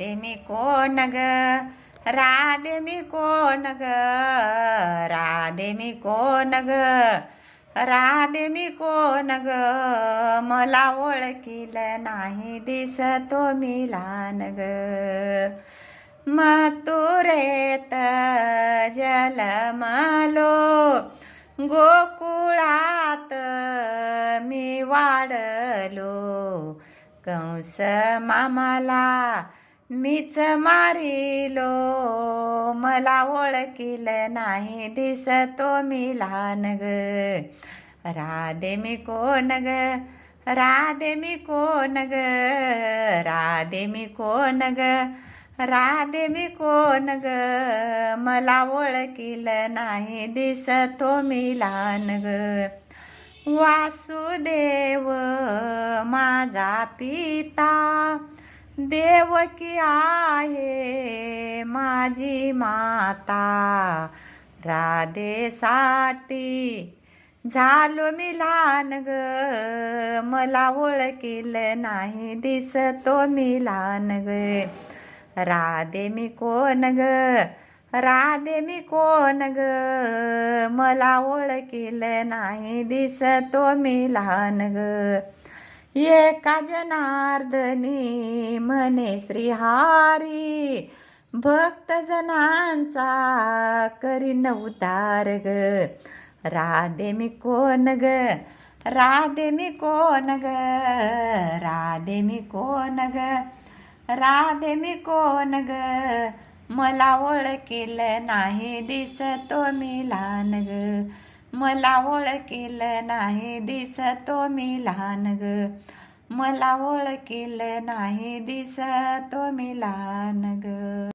राधे मी कोण ग? राधे मी कोण ग? राधे मी कोण ग? राधे मी कोण ग? मला ओळखील नाही दिसतो मी लहान ग. मथुरेत जलमलो गोकुळात मी वाढलो. कंस मामाला मीच मारिलो मला ओळखील नाही दिसतो मी लहान ग. राधे मी कोण ग? राधे मी कोण ग? राधे मी कोण ग? राधे मी कोण ग? मला ओळखील नाही दिसतो मी लहान ग. वासुदेव माझा पिता देवकी आहे माझी माता. राधेसाठी झालो मी लहान ग. मला ओळखील नाही दिसतो मी लहान ग. राधे मी कोण ग? राधे मी कोण ग? मला ओळखील नाही दिसतो मी लहान ग. एका जनार्दनी म्हणे श्रीहारी भक्त जनांचा करी उतार ग. राधे मी कोण ग? राधे मी कोण ग? राधे मी कोण ग? राधे मी कोण ग? मला ओळखील नाही दिसतो मी लहान ग. मला ओळखील नाही दिसतो मी लहान ग. मला ओळखील नाही दिसतो मी लहान ग.